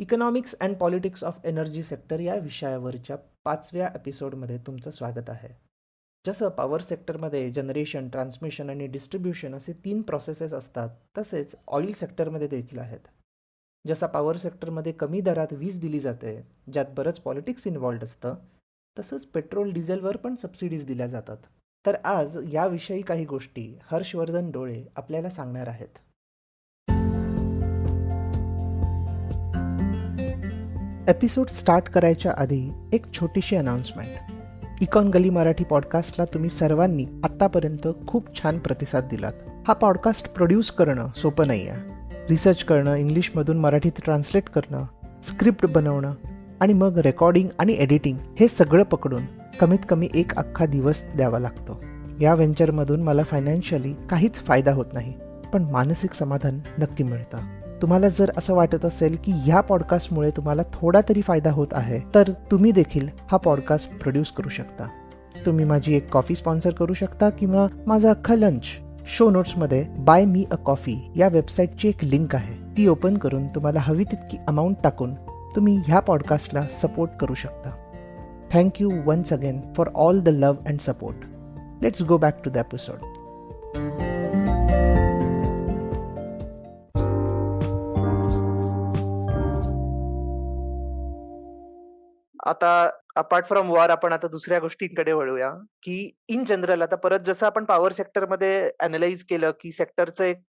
Economics and politics of energy sector या विषयावरच्या पाचव्या एपिसोडमध्ये तुमचं स्वागत आहे. जसं पॉवर सेक्टरमध्ये जनरेशन ट्रान्समिशन आणि डिस्ट्रीब्युशन असे तीन प्रोसेसेस असतात तसेच ऑइल सेक्टरमध्ये देखील आहेत. जसा पॉवर सेक्टरमध्ये कमी दरात वीज दिली जाते ज्यात बरंच पॉलिटिक्स इन्वॉल्ड असतं तसंच पेट्रोल डिझेलवर पण सबसिडीज दिल्या जातात. तर आज याविषयी काही गोष्टी हर्षवर्धन डोळे आपल्याला सांगणार आहेत. एपिसोड स्टार्ट करायच्या आधी एक छोटीशी अनाउन्समेंट इकॉन गली मराठी पॉडकास्टला तुम्ही सर्वांनी आत्तापर्यंत खूप छान प्रतिसाद दिलात. हा पॉडकास्ट प्रोड्यूस करणं सोपं नाही आहे रिसर्च करणं इंग्लिशमधून मराठीत ट्रान्सलेट करणं स्क्रिप्ट बनवणं आणि मग रेकॉर्डिंग आणि एडिटिंग हे सगळं पकडून कमीत कमी एक अख्खा दिवस द्यावा लागतो. या व्हेंचरमधून मला फायनान्शियली काहीच फायदा होत नाही पण मानसिक समाधान नक्की मिळतं. तुम्हाला जर असं वाटत असेल की ह्या पॉडकास्टमुळे तुम्हाला थोडा तरी फायदा होत आहे तर तुम्ही देखील हा पॉडकास्ट प्रोड्यूस करू शकता. तुम्ही माझी एक कॉफी स्पॉन्सर करू शकता किंवा माझा अख्खा लंच शो नोट्समध्ये बाय मी अ कॉफी या वेबसाईटची एक लिंक आहे. ती ओपन करून तुम्हाला हवी तितकी अमाऊंट टाकून तुम्ही ह्या पॉडकास्टला सपोर्ट करू शकता. Thank you once again for all the love and support let's go back to the episode आता अपार्ट फ्रॉम वॉर आपण आता दुसऱ्या गोष्टींकडे वळूया की इन जनरल आता परत जसं आपण पॉवर सेक्टरमध्ये अनालाइज केलं की सेक्टरचं एक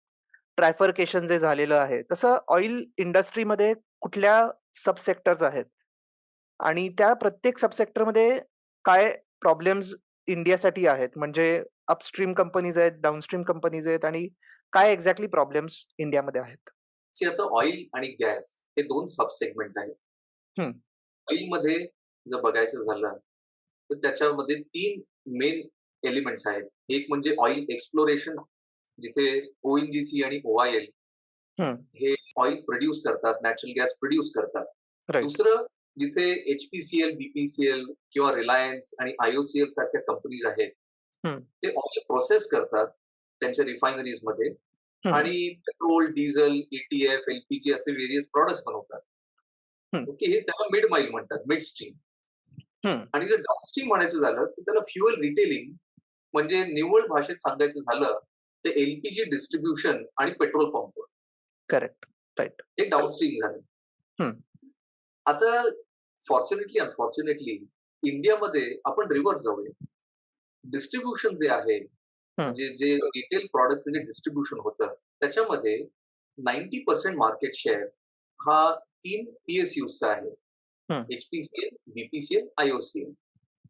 ट्रायफर्केशन जे झालेलं आहे तसं ऑइल इंडस्ट्रीमध्ये कुठल्या सब सेक्टर्स आहेत? आणि त्या प्रत्येक सबसेक्टरमध्ये काय प्रॉब्लेम्स इंडियासाठी आहेत? म्हणजे अपस्ट्रीम कंपनीज आहेत डाऊनस्ट्रीम कंपनीज आहेत आणि काय एक्झॅक्टली प्रॉब्लेम्स इंडियामध्ये आहेत? आता ऑइल आणि गॅस हे दोन सब सेगमेंट आहेत मध्ये जर बघायचं झालं तर त्याच्यामध्ये तीन मेन एलिमेंट्स आहेत एक म्हणजे ऑइल एक्सप्लोरेशन जिथे ओएनजीसी आणि ओआयएल. हे ऑइल प्रोड्यूस करतात नॅचरल गॅस प्रोड्यूस करतात दुसरं जिथे एचपीसीएल बीपीसीएल किंवा रिलायन्स आणि आयओसीएल सारख्या कंपनीज आहेत. ते ऑइल प्रोसेस करतात त्यांच्या रिफायनरीजमध्ये. आणि पेट्रोल डिझेल ईटीएफ एलपीजी असे व्हेरियस प्रॉडक्ट्स बनवतात. ओके हे त्याला मिड माइल म्हणतात मिड स्ट्रीम. आणि जर डाऊनस्ट्रीम म्हणायचं झालं तर त्याला फ्युएल रिटेलिंग म्हणजे निव्वळ भाषेत सांगायचं झालं ते एलपीजी डिस्ट्रीब्युशन आणि पेट्रोल पंप करेक्ट हे डाऊनस्ट्रीम झालं. हम्म. आता फॉर्च्युनेटली अनफॉर्च्युनेटली इंडियामध्ये आपण रिव्हर्स जाऊया. डिस्ट्रीब्युशन जे आहे म्हणजे जे रिटेल प्रॉडक्टचं जे डिस्ट्रीब्युशन होतं त्याच्यामध्ये नाईन्टी पर्सेंट मार्केट शेअर हा तीन पीएसयूचा आहे हम्म. एचपीसीएल बीपीसीएल आयओसीएल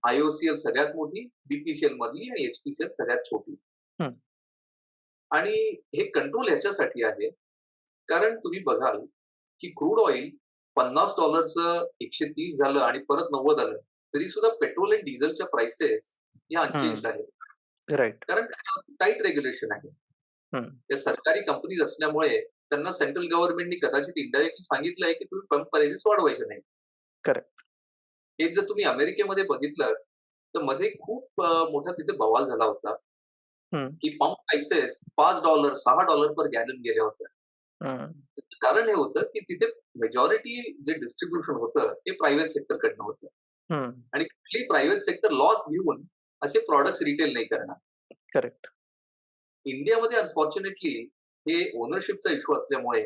आयओसीएल सगळ्यात मोठी बीपीसीएल मधली आणि एचपीसीएल सगळ्यात छोटी. आणि हे कंट्रोल ह्याच्यासाठी आहे कारण तुम्ही बघाल की क्रूड ऑइल पन्नास डॉलरचं एकशे तीस झालं आणि परत नव्वद आलं तरी सुद्धा पेट्रोल आणि डिझेलच्या प्राइसेस या अनचेंज आहेत. कारण टाईट रेग्युलेशन आहे. त्या सरकारी कंपनीज असल्यामुळे त्यांना सेंट्रल गव्हर्नमेंटनी कदाचित इनडायरेक्टली सांगितलंय की तुम्ही पंप प्राइसेस वाढवायचे नाही Correct. हेच जर तुम्ही अमेरिकेमध्ये बघितलं तर मध्ये खूप मोठा तिथे बवाल झाला होता. की पंप प्राइसेस पाच डॉलर सहा डॉलर पर गॅलन गेल्या होत्या. कारण हे होतं की तिथे मेजॉरिटी जे डिस्ट्रीब्युशन होतं ते प्रायव्हेट सेक्टरकडनं होतं. आणि कुठली प्रायव्हेट सेक्टर लॉस घेऊन असे प्रॉडक्ट्स रिटेल नाही करणार. करेक्ट इंडियामध्ये अनफॉर्च्युनेटली हे ओनरशिपचा इश्यू असल्यामुळे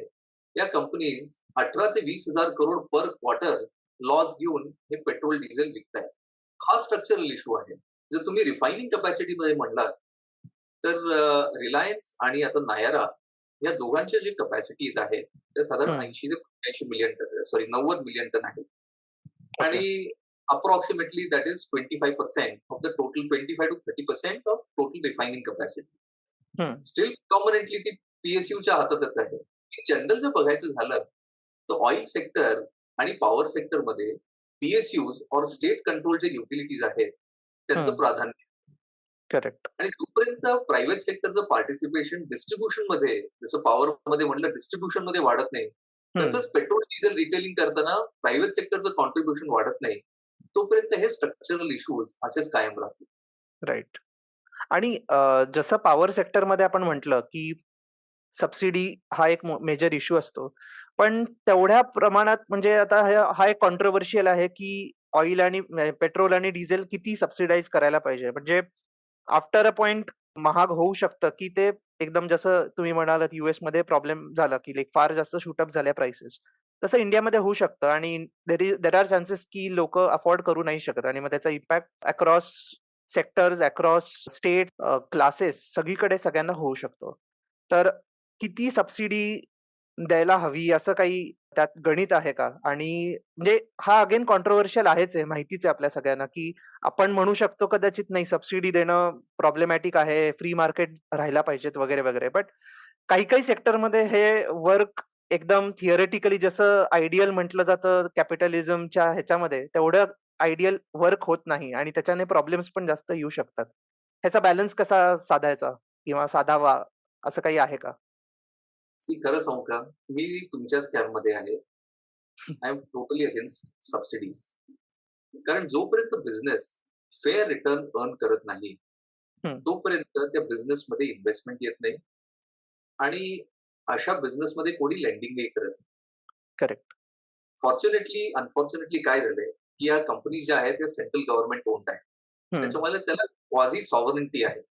या कंपनीज अठरा ते वीस हजार करोड पर क्वार्टर लॉस घेऊन हे पेट्रोल डिझेल विकतायत. हा स्ट्रक्चरल इश्यू आहे. जर तुम्ही रिफायनिंग कपॅसिटीमध्ये म्हणलात तर रिलायन्स आणि आता नायरा या दोघांच्या जे कपॅसिटीज आहेत त्या साधारण. ऐंशी ते पंच्याऐंशी मिलियन टन सॉरी नव्वद मिलियन टन आहेत. आणि approximately that is twenty five percent of the total twenty five to thirty percent of total refining capacity. Still dominantly ती पीएसयूच्या हातातच आहे. जनरल जर बघायचं झालं तर ऑइल सेक्टर आणि पॉवर सेक्टरमध्ये पीएसयूज और स्टेट कंट्रोल जे युटिलिटीज आहेत त्यांचं. प्राधान्य करेक्ट आणि जोपर्यंत प्रायव्हेट सेक्टरचं पार्टिसिपेशन डिस्ट्रीब्युशनमध्ये जसं पॉवर मध्ये म्हणलं डिस्ट्रीब्युशनमध्ये वाढत नाही तसंच पेट्रोल डिझेल रिटेलिंग करताना प्रायव्हेट सेक्टरचं कॉन्ट्रीब्युशन वाढत नाही तोपर्यंत हे स्ट्रक्चरल इश्यूज असेच कायम राहतील. राईट आणि जसं पॉवर सेक्टरमध्ये आपण म्हटलं की सबसिडी हा एक मेजर इश्यू असतो पण तेवढ्या प्रमाणात म्हणजे आता हा एक कॉन्ट्रोवर्शियल आहे, की ऑइल आणि पेट्रोल आणि डिझेल किती सबसिडाईज करायला पाहिजे. म्हणजे आफ्टर अ पॉइंट महाग होऊ शकतं, की ते एकदम जसं तुम्ही म्हणालात यूएसमध्ये प्रॉब्लेम झाला, की लाईक फार जास्त शूटअप झाल्या प्राइसेस. तसं इंडियामध्ये होऊ शकतं आणि देर आर चान्सेस की लोक अफोर्ड करू नाही शकत आणि मग त्याचा impact across sectors, across state, classes सगळीकडे सगळ्यांना होऊ शकतो. तर किती सबसिडी द्यायला हवी असं काही त्यात गणित आहे का? आणि म्हणजे हा अगेन कॉन्ट्रोवर्शियल आहेच आहे, माहितीच आहे आपल्या सगळ्यांना, की आपण म्हणू शकतो कदाचित नाही सबसिडी देणं प्रॉब्लेमॅटिक आहे, फ्री मार्केट राहायला पाहिजेत वगैरे, वगैरे. बट काही-काही सेक्टरमध्ये हे वर्क एकदम थिअरेटिकली जसं आयडियल म्हटलं जातं कॅपिटलिझमच्या ह्याच्यामध्ये तेवढं आयडियल वर्क होत नाही आणि त्याच्याने प्रॉब्लेम्स पण जास्त येऊ शकतात. ह्याचा बॅलन्स कसा साधायचा किंवा साधावा असं काही आहे का? सी खरं सांगू का? मी तुमच्याच कॅम्पमध्ये आहे. I am totally against subsidies. कारण जोपर्यंत बिझनेस फेअर रिटर्न अर्न करत नाही. तोपर्यंत त्या बिझनेसमध्ये इन्व्हेस्टमेंट येत नाही. आणि अशा बिझनेसमध्ये कोणी लेंडिंगही करत नाही. करेक्ट. फॉर्च्युनेटली, अनफॉर्च्युनेटली काय झालंय, की या कंपनीज ज्या आहेत त्या सेंट्रल गव्हर्नमेंट ओन्ड आहेत. हं. त्याच्यामुळे त्याला क्वाझी सॉव्हरेनिटी आहे.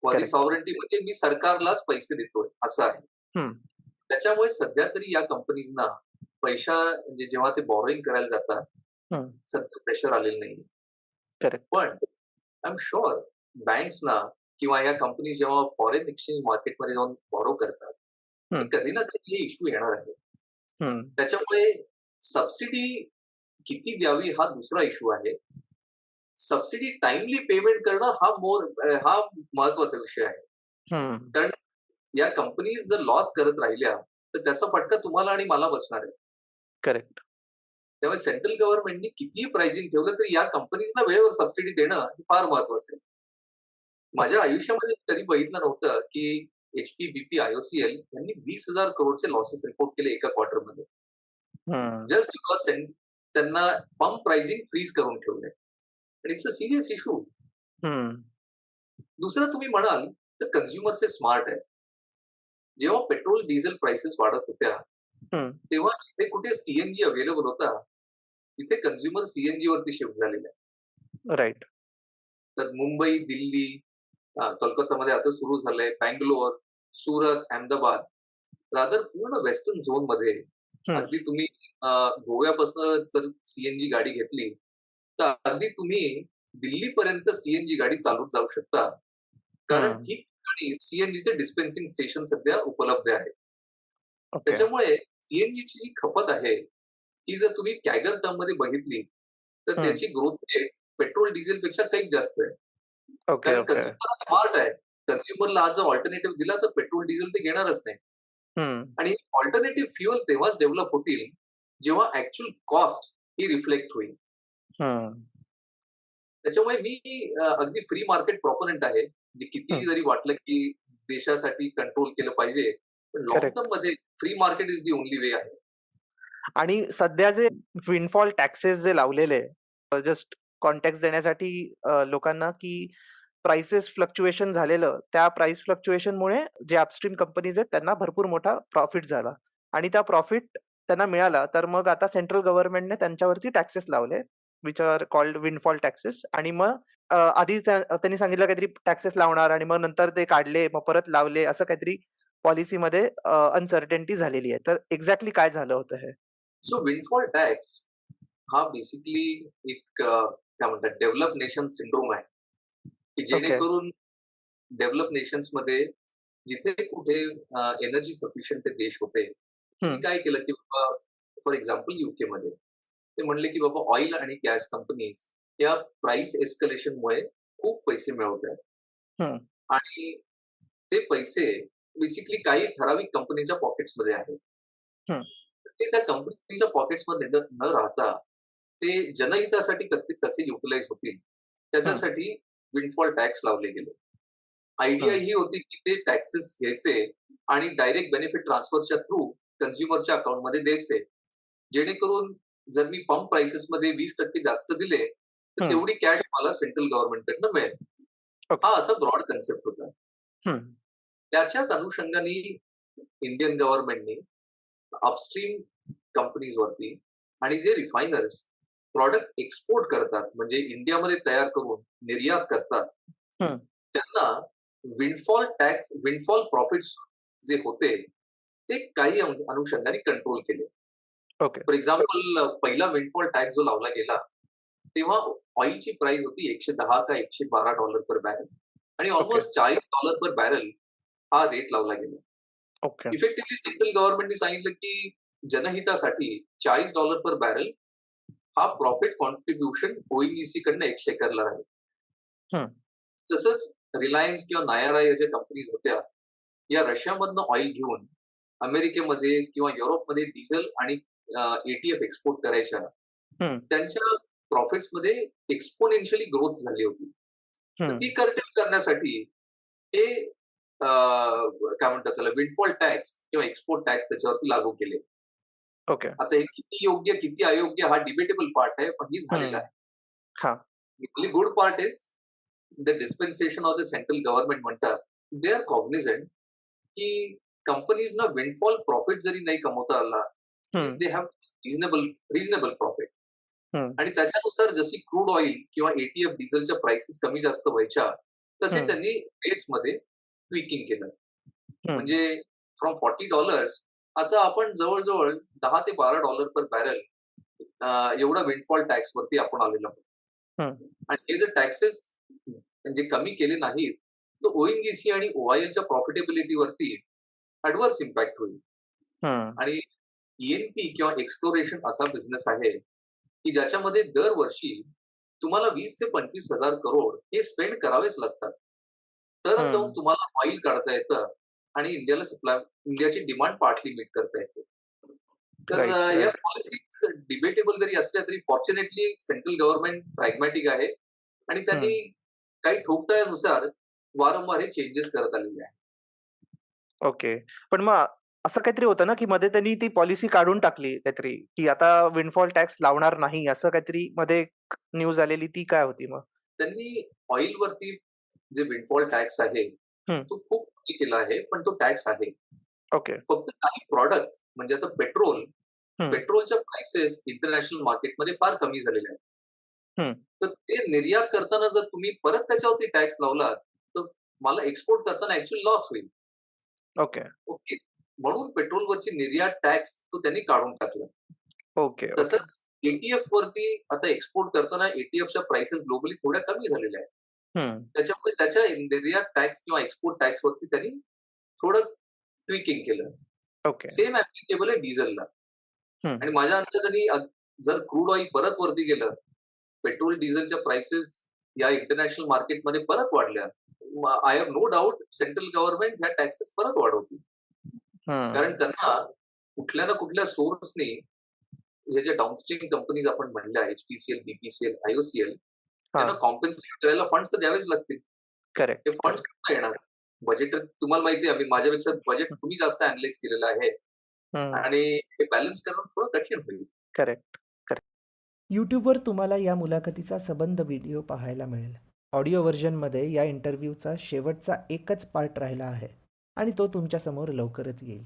क्वाझी. सॉव्हरेनिटी म्हणजे मी सरकारलाच पैसे देतोय असं आहे. त्याच्यामुळे सध्या तरी या कंपनीजना पैसा म्हणजे जेव्हा ते बॉरोइंग करायला जातात, हं. सध्या प्रेशर आलेलं. करेक्ट. पण आय एम शुअर बँक्सना किंवा या कंपनी जेव्हा फॉरेन एक्सचेंज मार्केटमध्ये जाऊन बॉरो करतात, कधी ना कधी हे इश्यू येणार आहे. त्याच्यामुळे सबसिडी किती द्यावी हा दुसरा इश्यू आहे. सबसिडी टाईमली पेमेंट करणं हा मोर हा महत्त्वाचा विषय आहे. हं. या कंपनीज जर लॉस करत राहिल्या, तर त्याचा फटका तुम्हाला आणि मला बसणार आहे. करेक्ट. त्यामुळे सेंट्रल गव्हर्नमेंटनी कितीही प्राइसिंग ठेवलं तरी या कंपनीजना वेळेवर सबसिडी देणं हे फार महत्वाचं आहे. माझ्या आयुष्यामध्ये कधी बघितलं नव्हतं, की एचपी, बीपी, आयओसीएल यांनी 20,000 करोडचे लॉसेस रिपोर्ट केले एका क्वार्टरमध्ये. जस्ट बिकॉज त्यांना पंप प्राइसिंग फ्रीज करून ठेवलंय. आणि इट्स अ सीरियस इश्यू. हं. दुसरं तुम्ही म्हणाल, तर कन्झ्युमर्स हे स्मार्ट आहेत. जेव्हा पेट्रोल, डिझेल प्राइसेस वाढत होत्या. तेव्हा जिथे कुठे सीएनजी अवेलेबल होता, तिथे कन्झ्युमर सीएनजी वरती शिफ्ट झालेले आहे. राइट. तर मुंबई, दिल्ली, कोलकातामध्ये आता सुरू झालंय, बंगलोर, सुरत, अहमदाबाद, रादर पूर्ण वेस्टर्न झोनमध्ये हं. अगदी तुम्ही गोव्यापासून जर सीएनजी गाडी घेतली, तर अगदी तुम्ही दिल्लीपर्यंत सीएनजी गाडी चालवून जाऊ शकता. कारण हं. ठिकठिकाणी सीएनजीचे डिस्पेन्सिंग स्टेशन सध्या उपलब्ध. ओके. त्याच्यामुळे सीएनजीची जी खपत आहे, ती जर तुम्ही कॅगर टर्ममध्ये बघितली, तर. त्याची ग्रोथ रेट पेट्रोल, डिझेलपेक्षा कैक जास्त आहे. कारण. कन्झ्युमर स्मार्ट आहे. कन्झ्युमरला आज जर अल्टरनेटिव्ह दिला, तर पेट्रोल, डिझेल ते घेणारच नाही. हं. आणि अल्टरनेटिव्ह फ्युअल तेव्हाच डेव्हलप होतील, जेव्हा ॲक्चुअल कॉस्ट ही रिफ्लेक्ट होईल. त्याच्यामुळे मी अगदी फ्री मार्केट प्रॉपोनंट आहे. म्हणजे कितीही हं. जरी वाटलं, की देशासाठी कंट्रोल केलं पाहिजे, पण लाँग करेक्ट. टर्ममध्ये free market is the only way आहे. आणि सध्या जे विंडफॉल टॅक्सेस जे लावलेले जस्ट कॉन्टेक्स्ट देण्यासाठी लोकांना, की प्राइसेस फ्लक्च्युएशन झालेलं, त्या प्राइस फ्लक्च्युएशनमुळे जे अपस्ट्रीम कंपनीज आहेत, त्यांना भरपूर मोठा प्रॉफिट झाला आणि त्या प्रॉफिट त्यांना मिळाला, तर मग आता सेंट्रल गव्हर्नमेंटने त्यांच्यावरती टॅक्सेस लावले, which are called windfall taxes आणि मग आधी त्या त्यांनी सांगितलं काहीतरी टॅक्सेस लावणार आणि मग नंतर ते काढले, मग परत लावले, असं काहीतरी पॉलिसीमध्ये अनसर्टेनिटी झालेली आहे. तर एक्झॅक्टली काय झालं होतं हे? सो विंडफॉल टॅक्स हा बेसिकली एक काय म्हणतात डेव्हलप नेशन सिंड्रोम आहे. की. जेणेकरून डेव्हलप नेशन्समध्ये जिथे कुठे एनर्जी सफिशियंट ते देश होते. काय केलं, की बाबा फॉर एक्झाम्पल यूकेमध्ये ते म्हणले, की बाबा ऑइल आणि गॅस कंपनीज या प्राइस एस्केलेशनमुळे खूप पैसे मिळवत आहेत. आणि ते पैसे बेसिकली काही ठराविक कंपनीच्या पॉकेट्समध्ये आहेत. ते त्या कंपनीच्या पॉकेट्समध्ये न न राहता ते जनहितासाठी कसे कसे युटिलाइज होतील. त्याच्यासाठी विंडफॉल टॅक्स लावले गेले. आयडिया हं. ही होती, की ते टॅक्सेस घ्यायचे आणि डायरेक्ट बेनिफिट ट्रान्सफरच्या थ्रू कन्झ्युमरच्या अकाउंटमध्ये द्यायचे. जेणेकरून जर मी पंप प्राइसेसमध्ये 20% जास्त दिले, तर. तेवढी कॅश मला सेंट्रल गव्हर्नमेंटकडनं मिळेल. हा असा ब्रॉड कन्सेप्ट होता. हं. त्याच्याच अनुषंगाने इंडियन गव्हर्नमेंटनी अपस्ट्रीम कंपनीज वरती आणि जे रिफायनर्स प्रॉडक्ट एक्सपोर्ट करतात म्हणजे इंडियामध्ये तयार करून निर्यात करतात. त्यांना विंडफॉल टॅक्स विंडफॉल प्रॉफिट्स जे होते ते काही अनु- अनुषंगाने कंट्रोल केले ओके. फॉर एक्झाम्पल पहिला विंडफॉल टॅक्स जो लावला गेला तेव्हा ऑइलची प्राइस होती एकशे दहा का एकशे बारा डॉलर पर बॅरल आणि ऑलमोस्ट चाळीस डॉलर पर बॅरल हा रेट लावला गेला. इफेक्टिव्हली सेंट्रल गव्हर्नमेंटने सांगितलं की जनहितासाठी चाळीस डॉलर पर बॅरल हा प्रॉफिट कॉन्ट्रीब्युशन ओईजीसी कडनं एक्सचेकरला हं. राहील तसंच रिलायन्स किंवा नायरा या ज्या कंपनीज होत्या या रशियामधनं ऑइल घेऊन अमेरिकेमध्ये किंवा युरोपमध्ये डिझेल आणि एटीएफ एक्सपोर्ट करायच्या. त्यांच्या प्रॉफिट्समध्ये एक्सपोनेन्शियली ग्रोथ झाली होती. ती कर्टेल करण्यासाठी हे काय म्हणतात त्याला विंडफॉल टॅक्स किंवा एक्सपोर्ट टॅक्स त्याच्यावरती लागू केले ओके. आता हे किती योग्य किती अयोग्य हा डिबेटेबल पार्ट आहे पण ही झालेला आहे हा. Good part is the dispensation of the central government म्हणतात दे आर कॉग्निझंट की कंपनीजना विंडफॉल प्रॉफिट जरी नाही कमवता आला. They have reasonable reasonable profit. आणि त्याच्यानुसार जशी क्रूड ऑइल किंवा एटीएफ डिझेलच्या प्राइसेस कमी जास्त व्हायच्या तसे. त्यांनी रेट्समध्ये ट्विकिंग केलं. म्हणजे फ्रॉम फॉर्टी डॉलर्स आता आपण जवळजवळ दहा ते बारा डॉलर पर बॅरल एवढा विंडफॉल टॅक्स वरती आपण आलेलो. आहोत आणि हे जर टॅक्सेस म्हणजे कमी केले नाहीत तर ओएनजीसी आणि ओआयएलच्या प्रॉफिटेबिलिटी वरती ऍडव्हर्स इम्पॅक्ट होईल. आणि ईएनपी किंवा एक्सप्लोरेशन असा बिझनेस आहे की ज्याच्यामध्ये दरवर्षी तुम्हाला वीस ते पंचवीस हजार करोड हे स्पेंड करावेच लागतात तरच हं. जाऊन तुम्हाला ऑइल काढता येतं आणि इंडियाला सप्लाय इंडियाची डिमांड पार्टली मीट करता येते तर. या पॉलिसीज डिबेटेबल जरी असल्या तरी फॉर्च्युनेटली सेंट्रल गव्हर्नमेंट प्रॅग्मॅटिक आहे आणि त्यांनी काही ठोकतायानुसार वारंवार हे चेंजेस करत आलेले आहे ओके. पण मग असं काहीतरी होतं ना, की मध्ये त्यांनी ती पॉलिसी काढून टाकली काहीतरी, की आता विंडफॉल टॅक्स लावणार नाही असं काहीतरी मध्ये न्यूज आलेली ती काय होती मग? त्यांनी ऑइल वरती जे विंडफॉल टॅक्स आहे हं. तो खूप कमी केला आहे पण तो टॅक्स आहे ओके. फक्त काही प्रॉडक्ट म्हणजे आता पेट्रोल हं. पेट्रोलच्या प्राइसेस इंटरनॅशनल मार्केटमध्ये फार कमी झालेल्या हं. आहेत तर ते निर्यात करताना जर तुम्ही परत त्याच्यावरती टॅक्स लावला तर मला एक्सपोर्ट करताना ऍक्च्युअली लॉस होईल ओके. ओके म्हणून पेट्रोलवरची निर्यात टॅक्स तो त्यांनी काढून टाकला ओके. तसंच एटीएफ वरती आता एक्सपोर्ट करताना एटीएफच्या प्राइसेस ग्लोबली थोड्या कमी झालेल्या आहेत हं. त्याच्यामुळे त्याच्या निर्यात टॅक्स किंवा एक्सपोर्ट टॅक्स वरती त्यांनी थोडं ट्विकिंग केलं ओके. सेम ऍप्लिकेबल आहे डिझेलला. आणि माझ्या अंदाजाने जर क्रूड ऑइल परत वरती गेलं पेट्रोल डिझेलच्या प्राइसेस या इंटरनॅशनल मार्केटमध्ये परत वाढल्या I have no doubt central government ह्या टॅक्सेस परत वाढवतील. कारण त्यांना कुठल्या ना कुठल्या सोर्सने हे जे डाऊनस्ट्रीम कंपनीज आपण म्हणल्या एचपीसीएल बीपीसीएल आयओसीएल त्यांना हां. कॉम्पेन्सेट करायला फंड्स तर द्यावेच लागतील करेक्ट. हे फंड्स कुठं येणार बजेट तुम्हाला माहिती आहे माझ्यापेक्षा बजेट तुम्ही जास्त अनालाइज केलेलं आहे हं. आणि हे बॅलन्स करणं थोडं कठीण होईल करेक्ट. करेक्ट. यूट्यूबवर तुम्हाला या मुलाखतीचा सबंध व्हिडिओ पाहायला मिळेल ऑडिओ व्हर्जनमध्ये या इंटरव्ह्यूचा शेवटचा एकच पार्ट राहिला आहे आणि तो तुमच्यासमोर लवकरच येईल.